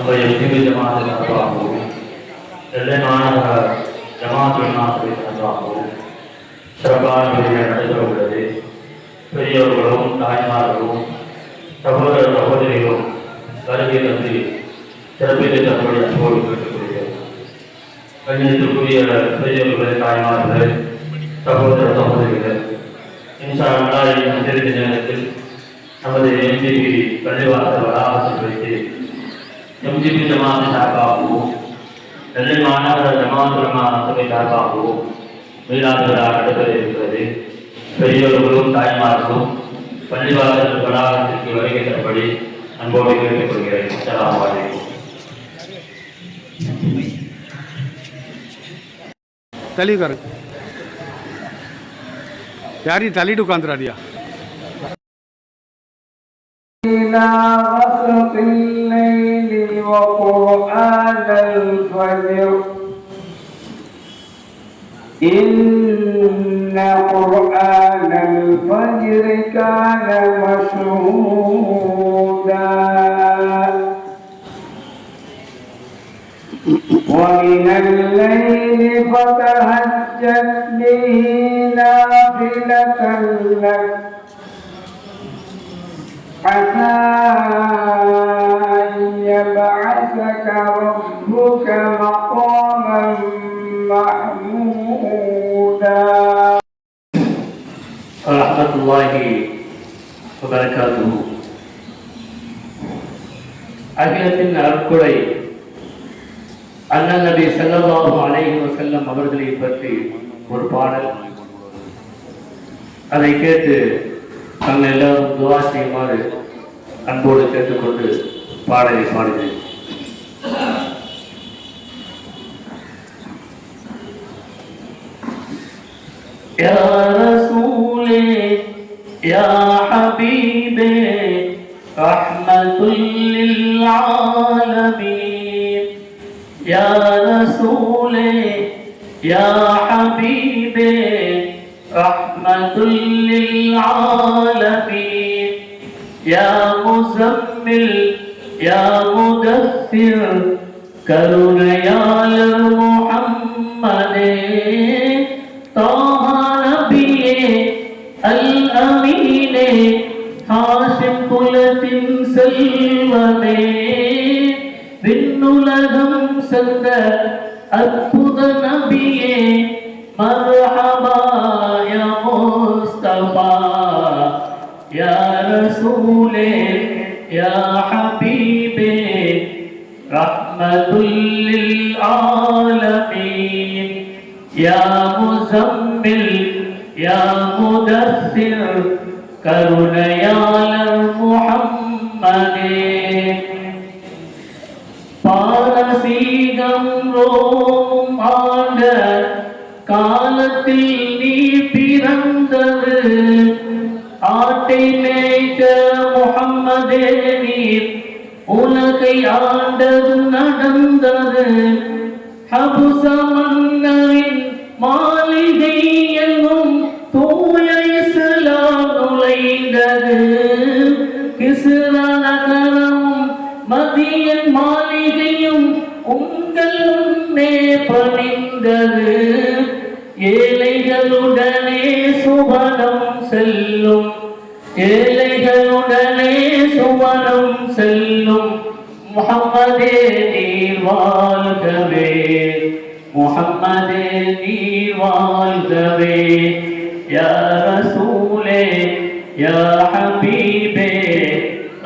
நம்ம எத்தனை ஜமாத்து நடத்துவாகவும் எல்லை மாநகர ஜமாத்து மாத்திரை நடத்துவாகவும் சிறப்பான முறையில் நடைபெற உள்ளது. பெரியவர்களும் தாய்மார்களும் சகோதர சகோதரிகளும் வருகை வந்து சிறப்பித்து தன்னுடைய அன்போடு கேட்டுக்கொள்கிறேன். கண்ணியத்திற்குரிய பெரியவர்களே தாய்மார்களே சகோதர சகோதரிகள் இன்ஷா இந்த நேரத்தில் நமது எம்பிபி பள்ளிவாசல் வளாகத்தில் வைத்து எம்ஜிபி ஜமாத்து சார்பாகவும் நெல்லை மாநகர ஜமாத்துலமா சபை சார்பாகவும் மீளாது விழா நடைபெற இருக்கிறது பெரியவர்களும் தாய்மார்களும் பள்ளிவாசல் வளாகத்திற்கு வருகை தரும்படி அன்போடு கேட்டுக்கொள்கிறேன் அஸ்ஸலாமு அலைக்கும் தள்ளி உட்காரு யாரையும் தள்ளிட்டு உட்காந்துடாதியா إلى غسق الليل وقرآن الفجر. إن قرآن الفجر كان مشهودا. ومن الليل فتهجد به نافلة لك. عسى يبعثك ربك مقاما محمودا ورحمة الله وبركاته அகிலத்தின் அருட்குறை அண்ணன் நபி ஸல்லல்லாஹு அலைஹி வஸல்லம் அவர்களை பற்றி ஒரு பாடல் அதை கேட்டு நம்ம எல்லாரும் துவா செய்யுமாறு அன்போடு கேட்டுக்கொண்டு பாடலை பாடுகிறேன் يا رسولي يا حبيبي رحمة للعالمين يا رسولي يا حبيبي رحمة للعالمين يا مزمل يا مدثر كرنيال محمد طه نبيه الأمين ஹாஷிம் குலத்தின் செல்வமே விண்ணுலகம் சென்ற அற்புத நபியே மர்ஹபாய முஸ்தபா யா ரசூலே யா ஹபீபே ரஹ்மத்துல் லில் ஆலமீன் யா முஸம்மில் யா முதஸ்ஸிர் கருணையாளர் முஹம்மதே பாரசீகம் ரோம் ஆண்ட காலத்தில் நீ பிறந்தது ஆட்டை மேய்ச்ச உலகை ஆண்டது நடந்தது. ஹபுச மன்னரின் மாளிகை என்னும் தூய இஸ்லாம் நுழைந்தது. கிசுரா நகரமும் மதியன் மாளிகையும் உங்கள் முன்னே பணிந்தது. ஏழைகளுடனே சுபனம் செல்லும். ஏழைகளுடன் சுவனம் செல்லும் முகம்மதே நீர் வாழ்கவே முகம்மதே நீர் வாழ்கவே யா ரசூலே யா ஹபீபே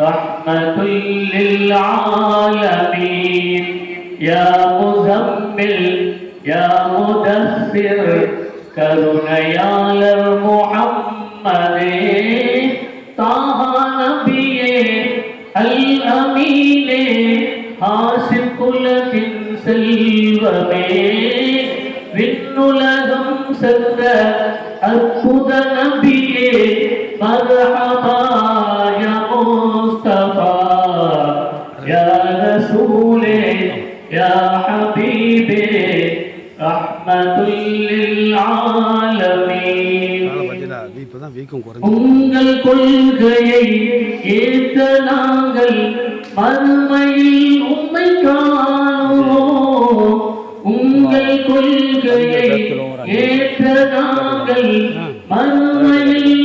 ரஹ்மத்துல் லில் ஆலமீன் யா முஸம்மில் யா முதஸ்ஸிர் கருணையாளர் முஹம்மதே ஆசிர் குலத்தின் செல்வமே விண்ணுலகம் சென்ற அற்புத நபியே மர்ஹபா யா முஸ்தபா. யா ரசூலே யா ஹபீபே ரஹ்மத்துல் ஆலமீன். பட்ஜெட்டா இப்போ மறுமையில் உம்மை காணோம் உங்கள் கொள்கையை ஏற்ற நாங்கள் மறுமையில்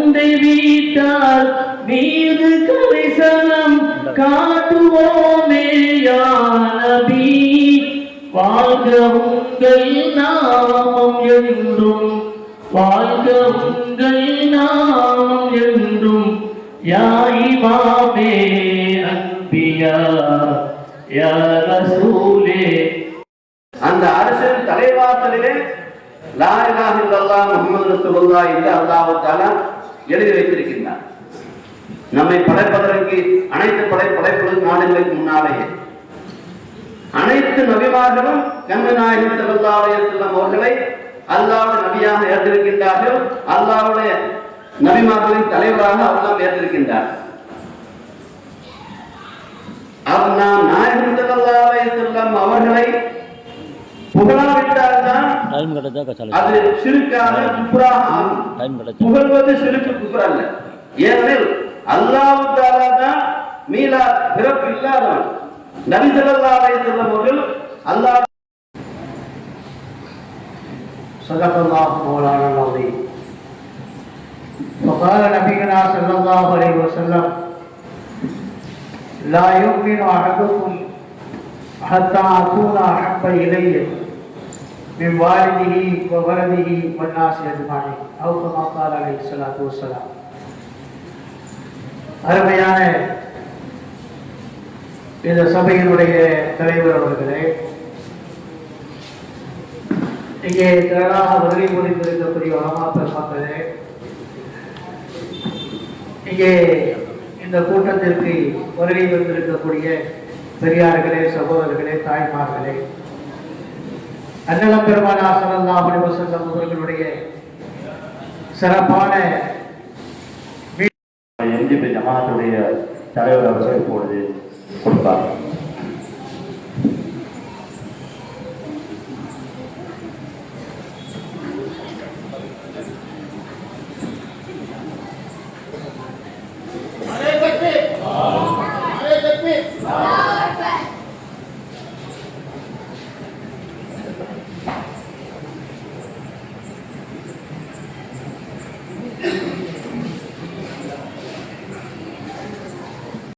தந்தை வீட்டார் மீது கரிசனம் காட்டுவோமே யானபி. வாழ்க உங்கள் நாமம் என்றும் வாழ்க உங்கள் நாமம் என்றும். யா இமாமே அன்பியா யா ரசூலே. அந்த அரசின் தலைவாசலிலே லா இலாஹ முகமது முஹம்மது இல்ல என்று அல்லாஹ் எழுதி வைத்திருக்கின்றார். நம்மை படைப்பதற்கு அனைத்து படை படைப்பது நாடுகளுக்கு முன்னாலேயே அனைத்து நபிமார்களும் கண்ம நாயகம் ஸல்லல்லாஹு அலைஹி அவர்களை அல்லாஹ்வுடைய நபியாக ஏற்றிருக்கின்றார்கள். அல்லாவுடைய நபிமார்களின் தலைவராக அல்லாஹ் ஏற்றிருக்கின்றார். அவர் நாம் நாயகம் செல்லாவுடைய செல்லும் அவர்களை புகழாவிட்டால்தான் டைம் கிடைச்சா கச்சால அது சிறுக்காக குப்ராக ஆகும் டைம் கிடைச்சா புகழ்வது சிறுக்கு குப்ரா அல்ல ஏனெனில் அல்லாஹ் தாலா தான் மீளா பிறப்பு இல்லாதவன் நபி ஸல்லல்லாஹு அலைஹி வஸல்லம் அவர்கள் அல்லாஹ் صدق الله مولانا العظيم وقال نبينا صلى الله عليه وسلم لا يؤمن احدكم حتى اكون احب اليه من والده وولده والناس اجمعين او كما قال عليه الصلاه والسلام அருமையான இந்த சபையினுடைய தலைவர் அவர்களே இங்கே திரளாக வருகை புரிந்திருக்கக்கூடிய வளமா பெருமக்களே இங்கே இந்த கூட்டத்திற்கு வருகை வந்திருக்கக்கூடிய பெரியார்களே சகோதரர்களே தாய்மார்களே அண்ணலம் பெருமானா சரல்லா அலைஹி வஸல்லம் அவர்களுடைய சிறப்பான எம்ஜிபி ஜமாத்துடைய தலைவர் அவர்கள் இப்பொழுது கொடுத்தார்